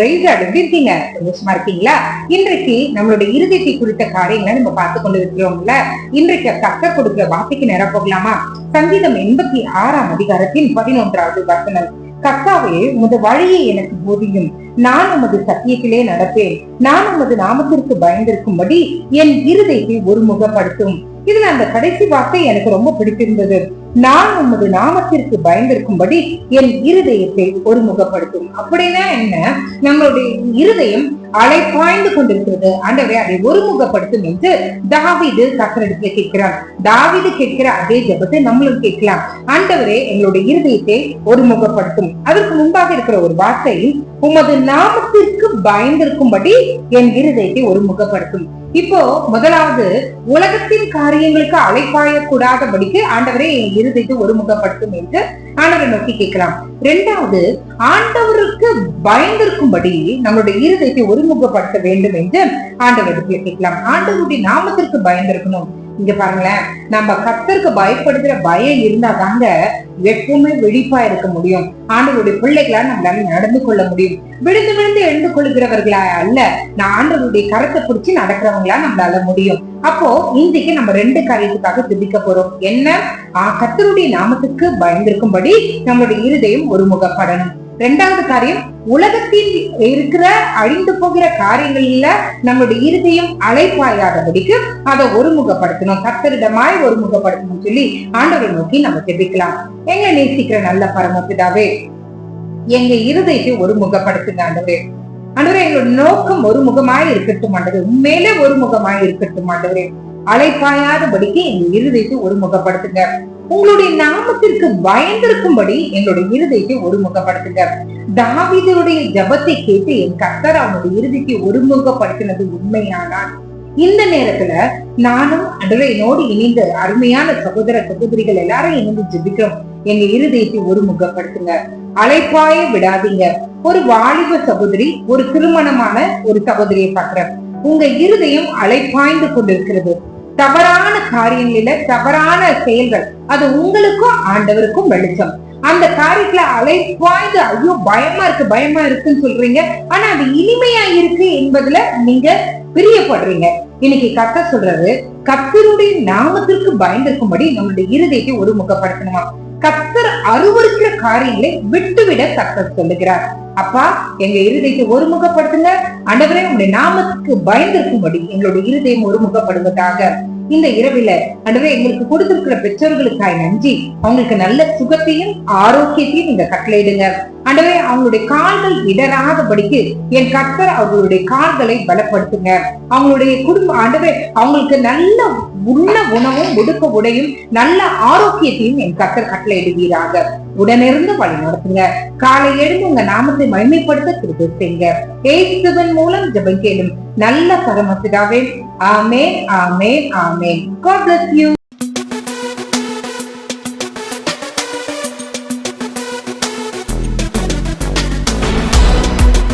Price விருதின சந்தோஷமா இருக்கீங்களா? இன்றைக்கு நம்மளுடைய இருதயத்தை குறித்த காரியங்களை நம்ம பார்த்து கொண்டு இருக்கிறோம்ல இன்றைக்கு கத்த கொடுக்கிற வார்த்தைக்கு நேரம் போகலாமா? சங்கீதம் எண்பத்தி ஆறாம் அதிகாரத்தின் பதினொன்றாவது வசனம். கத்தாவே உமது வழியை எனக்கு போதியும். நான் உமது சத்தியத்திலே நடப்பேன். நான் உமது நாமத்திற்கு பயந்திருக்கும்படி என் இருதயத்தை ஒருமுகப்படுத்தும். இதுல அந்த கடைசி வார்த்தை எனக்கு ரொம்ப பிடித்திருந்தது. நான் உமது நாமத்திற்கு பயந்திருக்கும்படி என் இருதயத்தை ஒருமுகப்படுத்தும். அப்படின்னா என்ன? நம்மளுடைய இருதயம் அலைப்பாய்ந்து கொண்டிருக்கிறது. ஆண்டவை அதை ஒருமுகப்படுத்தும் என்று தாவிது கத்தரிடத்துல கேட்கிறான். தாவிது கேட்கிற அதே ஜபத்தை நம்மளும் கேட்கலாம். ஆண்டவரே எங்களுடைய இருதயத்தை ஒருமுகப்படுத்தும். அதற்கு முன்பாக இருக்கிற ஒரு வார்த்தை உமது நாமத்திற்கு பயந்திருக்கும்படி என் இருதயத்தை ஒருமுகப்படுத்தும். இப்போ முதலாவது உலகத்தின் காரியங்களுக்கு அலைப்பாயக்கூடாதபடிக்கு ஆண்டவரே என் இருதயத்தை ஒருமுகப்படுத்தும் என்று ஆண்டவரை நோக்கி கேட்கலாம். இரண்டாவது ஆண்டவருக்கு பயந்திருக்கும்படி நம்மளுடைய இருதயத்தை ஒருமுகப்படுத்த வேண்டும் என்று ஆண்டவருக்கு கேட்கலாம். ஆண்டவருடைய நாமத்திற்கு பயந்திருக்கணும். இங்க பாருங்களேன் நம்ம கத்தருக்கு பயப்படுகிற பயம் இருந்தா தாங்க எப்பவுமே விழிப்பா இருக்க முடியும். ஆண்டவருடைய பிள்ளைகளா நம்மளால நடந்து கொள்ள முடியும். விழுந்து விழுந்து எழுந்து கொள்கிறவர்களா அல்ல நான் ஆண்டவருடைய கரத்தை பிடிச்சி நடக்கிறவங்களா நம்மளால முடியும். அப்போ இன்றைக்கு நம்ம ரெண்டு காரியத்துக்காக துதிக்க போறோம். என்ன? ஆஹ் கத்தருடைய நாமத்துக்கு பயந்திருக்கும்படி நம்மளுடைய இருதயம் ஒருமுகப்படணும். ரெண்டாவது காரியம் உலகத்தில் இருக்கிற அழிந்து போகிற காரியங்கள்ல நம்மளுடைய இருதயம் அலைப்பாயாதபடிக்கு அதை ஒருமுகப்படுத்தணும். கத்தரிடமாய் ஒருமுகப்படுத்தணும் சொல்லி ஆண்டவரை நோக்கி நம்ம தெரிவிக்கலாம் எங்க நேசிக்கிற நல்ல பரமபிதாவே எங்க இருதயத்தை ஒருமுகப்படுத்துங்க ஆண்டவரே. ஆண்டவரே எங்களோட நோக்கம் ஒருமுகமாய் இருக்கட்டும் ஆண்டவரே. உண்மையிலே ஒருமுகமாய் இருக்கட்டும் ஆண்டவரே. அலைப்பாயாதபடிக்கு எங்க இருதயத்தை ஒருமுகப்படுத்துங்க. உங்களுடைய நாமத்திற்கு பயந்திருக்கும்படி எங்களுடைய இருதயத்தை ஒருமுகப்படுத்துங்க. தாவிதருடைய ஜபத்தை கேட்டு என் கர்த்தர் அவனுடைய இருதயத்தை ஒருமுகப்படுத்தினது உண்மையானால் இந்த நேரத்துல நானும் அடரையனோடு இணைந்த அருமையான சகோதர சகோதரிகள் எல்லாரும் இணைந்து ஜபிக்கிறோம். எங்க இருதயத்தை ஒருமுகப்படுத்துங்க. அழைப்பாய விடாதீங்க. ஒரு வாலிப சகோதரி ஒரு திருமணமான ஒரு சகோதரியை பாக்குறேன் உங்க இருதயம் அலைப்பாய்ந்து கொண்டிருக்கிறது. தவறான காரியங்களில தவறான செயல்கள். அது உங்களுக்கும் ஆண்டவருக்கும் வெளிச்சம். அந்த காரியத்துல அலைப்பாய்ந்து ஐயோ பயமா இருக்கு பயமா இருக்குன்னு சொல்றீங்க. ஆனா அது இனிமையா இருக்கு என்பதுல நீங்க பிரியப்படுறீங்க. இன்னைக்கு கத்த சொல்றது கத்தருடைய நாமத்திற்கு பயந்திருக்கும்படி நம்மளுடைய இருதயத்தை ஒருமுகப்படுத்தணுமா? கத்தர் அருவருக்கிற காரியங்களை விட்டுவிட கத்தர் சொல்லுகிறார். அப்பா எங்க இருதயத்தை ஒருமுகப்படுத்துங்க. ஆண்டவரே உங்களுடைய நாமத்துக்கு பயந்திருக்கும்படி எங்களுடைய இருதயம் ஒருமுகப்படுவதாக. இந்த இரவில ஆண்டவரே எங்களுக்கு கொடுத்திருக்கிற பெற்றோர்களுக்காய் நன்றி. அவங்களுக்கு நல்ல சுகத்தையும் ஆரோக்கியத்தையும் நீங்க கட்டளையிடுங்க. அண்டவே அவங்களுடைய கால்கள் இடராதபடிக்கு என் கர்த்தர் அவர்களுடைய கால்களை பலப்படுத்துங்க. அவங்களுடைய குடும்ப ஆண்டவரே அவங்களுக்கு நல்ல உண்ண உணவும் உடுக்க உடையும் நல்ல ஆரோக்கியத்தையும் என் கத்தர் கட்டளையிடுவீராக உடனிருந்து வழி நடத்துங்க. காலை எழுந்து உங்க நாமத்தை மகிமைப்படுத்த திருப்பி செய்யுங்க ஏசுவன் மூலம் ஜபம் கேளும் நல்ல பரமசிதாவே ஆமே ஆமே ஆமே God bless you.